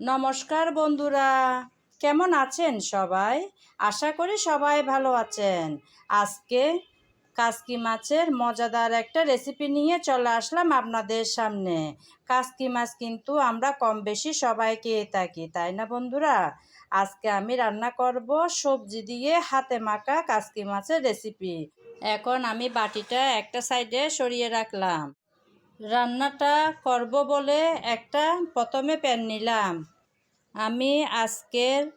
নমস্কার বন্ধুরা, কেমন আছেন সবাই? আশা করি সবাই ভালো আছেন। আজকে কাসকি মাছের মজাদার একটা রেসিপি নিয়ে চলে আসলাম আপনাদের সামনে। কাসকি মাছ কিন্তু আমরা কম বেশি সবাই খেয়ে থাকি, তাই না বন্ধুরা? আজকে আমি রান্না করব সবজি দিয়ে হাতে মাখা কাসকি মাছের রেসিপি এখন আমি বাটিটা একটা সাইডে সরিয়ে রাখলাম। রান্নাটা করব বলে একটা প্রথমে প্যান নিলাম। আমি আজকের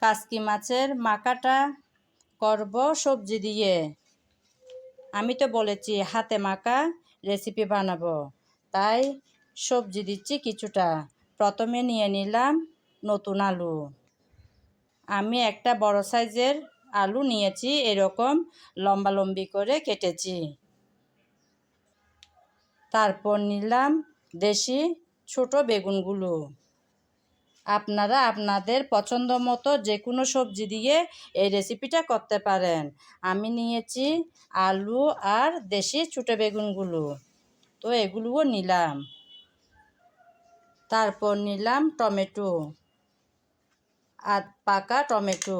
কাসকি মাছের মাখাটা করব সবজি দিয়ে। আমি তো বলেছি, হাতে মাখা রেসিপি বানাবো। তাই সবজি দিচ্ছি কিছুটা। প্রথমে নিয়ে নিলাম নতুন আলু। আমি একটা বড় সাইজের আলু নিয়েছি, এরকম লম্বা লম্বি করে কেটেছি। তারপর নিলাম দেশি ছোট বেগুনগুলো। আপনারা আপনাদের পছন্দ মতো যে কোনো সবজি দিয়ে এই রেসিপিটা করতে পারেন। আমি নিয়েছি আলু আর দেশি ছোটো বেগুনগুলো। তো এগুলোও নিলাম। তারপর নিলাম টমেটো আর পাকা টমেটো।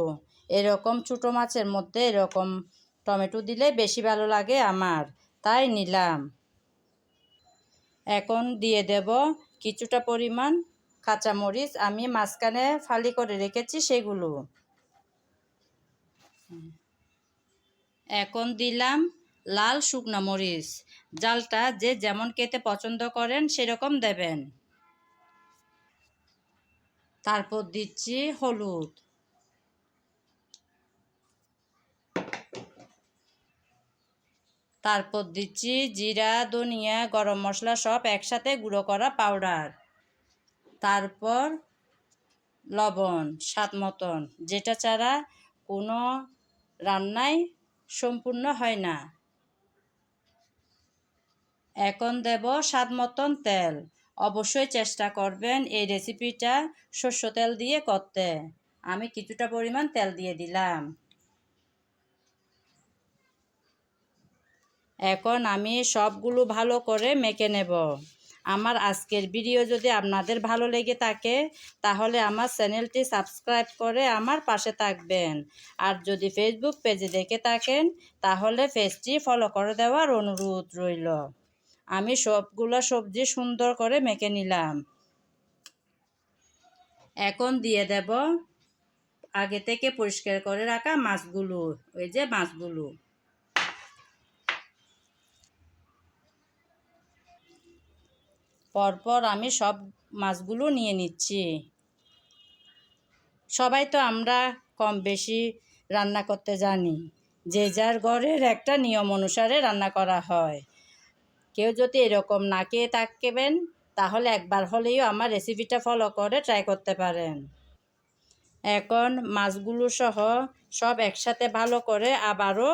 এরকম ছোটো মাছের মধ্যে এরকম টমেটো দিলে বেশি ভালো লাগে আমার। তাই নিলাম। এখন দিয়ে দেব কিছুটা পরিমাণ কাঁচামরিচ। আমি মাঝখানে ফালি করে রেখেছি সেগুলো। এখন দিলাম লাল শুকনো মরিচ। জালটা যে যেমন খেতে পছন্দ করেন সেরকম দেবেন। তারপর দিচ্ছি হলুদ। তারপর দিচ্ছি জিরা, ধনিয়া, গরম মশলা সব একসাথে গুঁড়ো করা পাউডার তারপর লবণ, স্বাদ মতন। যেটা ছাড়া কোনো রান্নাই সম্পূর্ণ হয় না। এখন দেব স্বাদ মতন তেল। অবশ্যই চেষ্টা করবেন এই রেসিপিটা শস্য তেল দিয়ে করতে। আমি কিছুটা পরিমাণ তেল দিয়ে দিলাম। এখন আমি সবগুলো ভালো করে মেখে নেব। আমার আজকের ভিডিও যদি আপনাদের ভালো লেগে থাকে, তাহলে আমার চ্যানেলটি সাবস্ক্রাইব করে আমার পাশে থাকবেন। আর যদি ফেসবুক পেজে দেখে থাকেন, তাহলে পেজটি ফলো করে দেওয়ার অনুরোধ রইল। আমি সবগুলো সবজি সুন্দর করে মেখে নিলাম। এখন দিয়ে দেব আগে থেকে পরিষ্কার করে রাখা মাছগুলো, ওই যে মাছগুলো। পরপর আমি সব মাছগুলো নিয়ে নিচ্ছি। সবাই তো আমরা কম বেশি রান্না করতে জানি। যে যার ঘরের একটা নিয়ম অনুসারে রান্না করা হয়। কেউ যদি এরকম না খেয়ে থাকবেন, তাহলে একবার হলেও আমার রেসিপিটা ফলো করে ট্রাই করতে পারেন। এখন মাছগুলো সহ সব একসাথে ভালো করে আবারও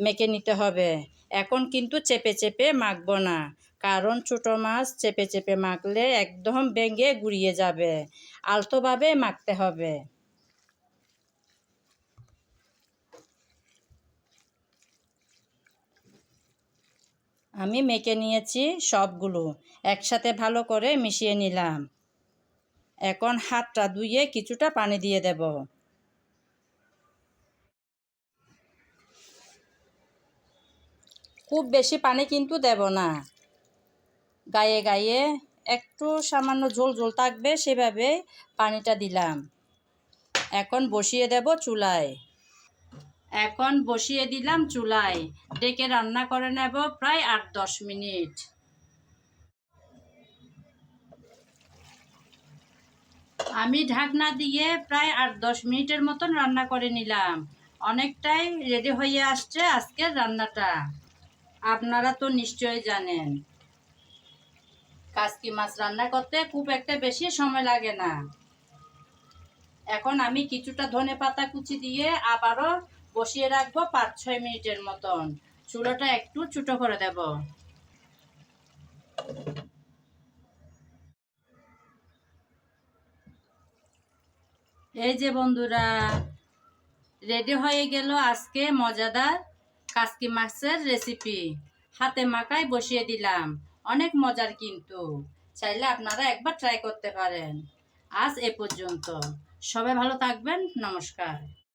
মেখে নিতে হবে। এখন কিন্তু চেপে চেপে মাখবো না। কারণ ছোটো মাছ চেপে চেপে মাখলে একদম ভেঙে গুড়িয়ে যাবে। আলতোভাবে মাখতে হবে। আমি মেখে নিয়েছি সবগুলো। একসাথে ভালো করে মিশিয়ে নিলাম। এখন হাতটা ধুয়ে কিছুটা পানি দিয়ে দেব। খুব বেশি পানি কিন্তু দেব না। গায়ে গায়ে একটু সামান্য ঝোল ঝোল থাকবে, সেভাবে পানিটা দিলাম। এখন বসিয়ে দেব চুলায়। এখন বসিয়ে দিলাম চুলায়। ডেকে রান্না করে নেব প্রায় আট দশ মিনিট। আমি ঢাকনা দিয়ে প্রায় আট দশ মিনিটের মতন রান্না করে নিলাম। অনেকটাই রেডি হয়ে আসছে আজকের রান্নাটা। আপনারা তো নিশ্চয়ই জানেন। কাসকি মাছ রান্না করতে খুব একটা বেশি সময় লাগে না। এখন আমি কিছুটা ধনে পাতা কুচি দিয়ে আবারও বসিয়ে রাখব পাঁচ ছয় মিনিটের মতন। চুলোটা একটু ছোটো করে দেব। এই যে বন্ধুরা, রেডি হয়ে গেল আজকে মজাদার কাসকি মাছের রেসিপি হাতে মাখায় বসিয়ে দিলাম। অনেক মজার কিন্তু। চাইলে আপনারা একবার ট্রাই করতে পারেন। আজ এ পর্যন্ত। সবাই ভালো থাকবেন। নমস্কার।